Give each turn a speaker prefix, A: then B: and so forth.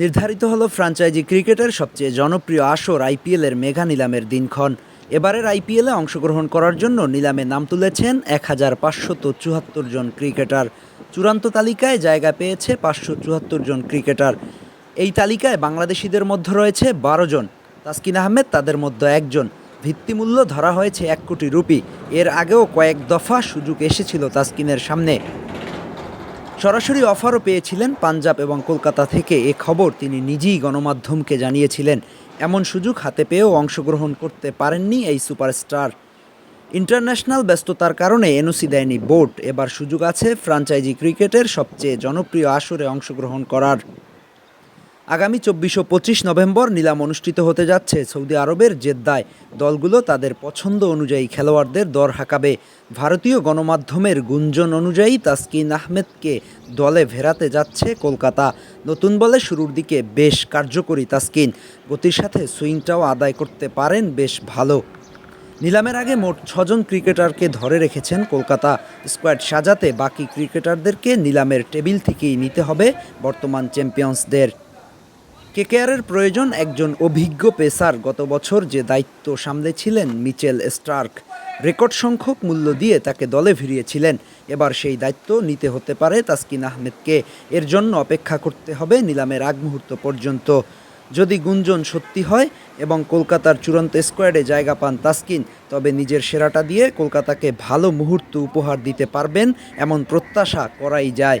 A: নির্ধারিত হলো ফ্র্যাঞ্চাইজি ক্রিকেটের সবচেয়ে জনপ্রিয় আসর আইপিএলের মেঘা নিলামের দিনক্ষণ। এবারের আইপিএলে অংশগ্রহণ করার জন্য নিলামে নাম তুলেছেন এক হাজার পাঁচশত চুয়াত্তর জন ক্রিকেটার। চূড়ান্ত তালিকায় জায়গা পেয়েছে পাঁচশো চুয়াত্তর জন ক্রিকেটার। এই তালিকায় বাংলাদেশিদের মধ্যে রয়েছে বারো জন। তাসকিন আহমেদ তাদের মধ্যে একজন। ভিত্তিমূল্য ধরা হয়েছে এক কোটি রুপি। এর আগেও কয়েক দফা সুযোগ এসেছিল তাসকিনের সামনে। সরাসরি অফারও পেয়েছিলেন পাঞ্জাব এবং কলকাতা থেকে। এ খবর তিনি নিজেই গণমাধ্যমকে জানিয়েছিলেন। এমন সুযোগ হাতে পেয়েও অংশগ্রহণ করতে পারেননি এই সুপারস্টার। ইন্টারন্যাশনাল ব্যস্ততার কারণে এনওসি দেয়নি বোর্ড। এবার সুযোগ আছে ফ্রাঞ্চাইজি ক্রিকেটের সবচেয়ে জনপ্রিয় আসরে অংশগ্রহণ করার। আগামী চব্বিশ ও পঁচিশ নভেম্বর নিলাম অনুষ্ঠিত হতে যাচ্ছে সৌদি আরবের জেদ্দায়। দলগুলো তাদের পছন্দ অনুযায়ী খেলোয়াড়দের দর হাঁকাবে। ভারতীয় গণমাধ্যমের গুঞ্জন অনুযায়ী তাসকিন আহমেদকে দলে ভেরাতে যাচ্ছে কলকাতা। নতুন বলে শুরুর দিকে বেশ কার্যকরী তাসকিন। গতির সাথে সুইংটাও আদায় করতে পারেন বেশ ভালো। নিলামের আগে মোট ছজন ক্রিকেটারকে ধরে রেখেছেন কলকাতা। স্কোয়াড সাজাতে বাকি ক্রিকেটারদেরকে নিলামের টেবিল থেকেই নিতে হবে বর্তমান চ্যাম্পিয়ন্সদের। কেকেআরের প্রয়োজন একজন অভিজ্ঞ পেসার গত বছর যে দায়িত্ব সামলেছিলেন মিচেল স্টার্ক। রেকর্ড সংখ্যক মূল্য দিয়ে তাকে দলে ফিরিয়েছিলেন এবার সেই দায়িত্ব নিতে হতে পারে তাসকিন আহমেদকে। এর জন্য অপেক্ষা করতে হবে নিলামের আগ মুহূর্ত পর্যন্ত। যদি গুঞ্জন সত্যি হয় এবং কলকাতার চূড়ান্ত স্কোয়াডে জায়গা পান তাসকিন, তবে নিজের সেরাটা দিয়ে কলকাতাকে ভালো মুহূর্ত উপহার দিতে পারবেন এমন প্রত্যাশা করাই যায়।